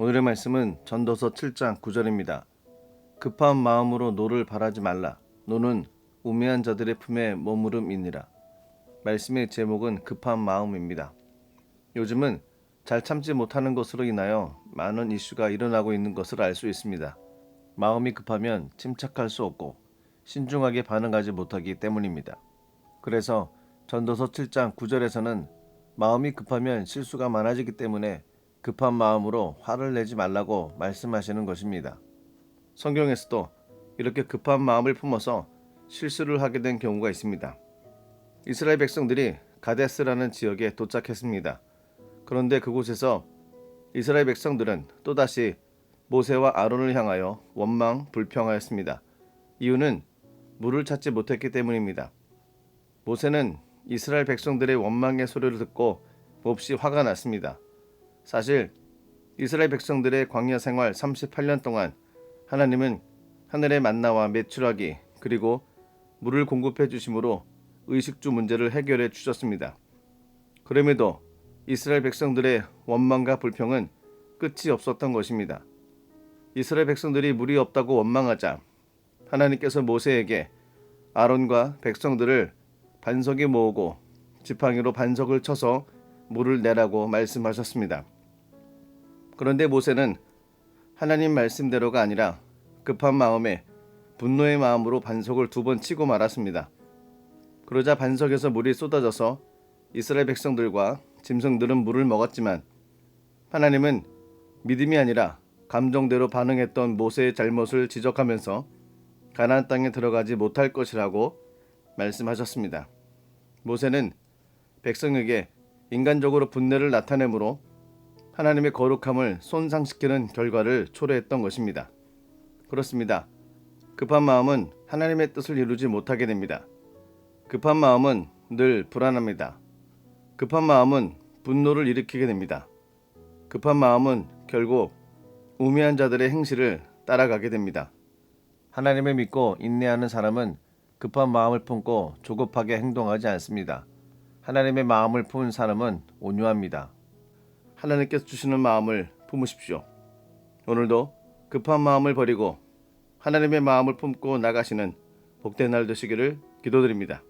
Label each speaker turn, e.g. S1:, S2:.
S1: 오늘의 말씀은 전도서 7장 9절입니다. 급한 마음으로 노를 바라지 말라. 노는 우매한 자들의 품에 머무름이니라. 말씀의 제목은 급한 마음입니다. 요즘은 잘 참지 못하는 것으로 인하여 많은 이슈가 일어나고 있는 것을 알 수 있습니다. 마음이 급하면 침착할 수 없고 신중하게 반응하지 못하기 때문입니다. 그래서 전도서 7장 9절에서는 마음이 급하면 실수가 많아지기 때문에 급한 마음으로 화를 내지 말라고 말씀하시는 것입니다. 성경에서도 이렇게 급한 마음을 품어서 실수를 하게 된 경우가 있습니다. 이스라엘 백성들이 가데스라는 지역에 도착했습니다. 그런데 그곳에서 이스라엘 백성들은 또다시 모세와 아론을 향하여 원망 불평하였습니다. 이유는 물을 찾지 못했기 때문입니다. 모세는 이스라엘 백성들의 원망의 소리를 듣고 몹시 화가 났습니다. 사실 이스라엘 백성들의 광야 생활 38년 동안 하나님은 하늘의 만나와 메추라기 그리고 물을 공급해 주심으로 의식주 문제를 해결해 주셨습니다. 그럼에도 이스라엘 백성들의 원망과 불평은 끝이 없었던 것입니다. 이스라엘 백성들이 물이 없다고 원망하자 하나님께서 모세에게 아론과 백성들을 반석에 모으고 지팡이로 반석을 쳐서 물을 내라고 말씀하셨습니다. 그런데 모세는 하나님 말씀대로가 아니라 급한 마음에 분노의 마음으로 반석을 두 번 치고 말았습니다. 그러자 반석에서 물이 쏟아져서 이스라엘 백성들과 짐승들은 물을 먹었지만 하나님은 믿음이 아니라 감정대로 반응했던 모세의 잘못을 지적하면서 가나안 땅에 들어가지 못할 것이라고 말씀하셨습니다. 모세는 백성에게 인간적으로 분내를 나타내므로 하나님의 거룩함을 손상시키는 결과를 초래했던 것입니다. 그렇습니다. 급한 마음은 하나님의 뜻을 이루지 못하게 됩니다. 급한 마음은 늘 불안합니다. 급한 마음은 분노를 일으키게 됩니다. 급한 마음은 결국 우매한 자들의 행실을 따라가게 됩니다. 하나님을 믿고 인내하는 사람은 급한 마음을 품고 조급하게 행동하지 않습니다. 하나님의 마음을 품은 사람은 온유합니다. 하나님께서 주시는 마음을 품으십시오. 오늘도 급한 마음을 버리고 하나님의 마음을 품고 나가시는 복된 날 되시기를 기도드립니다.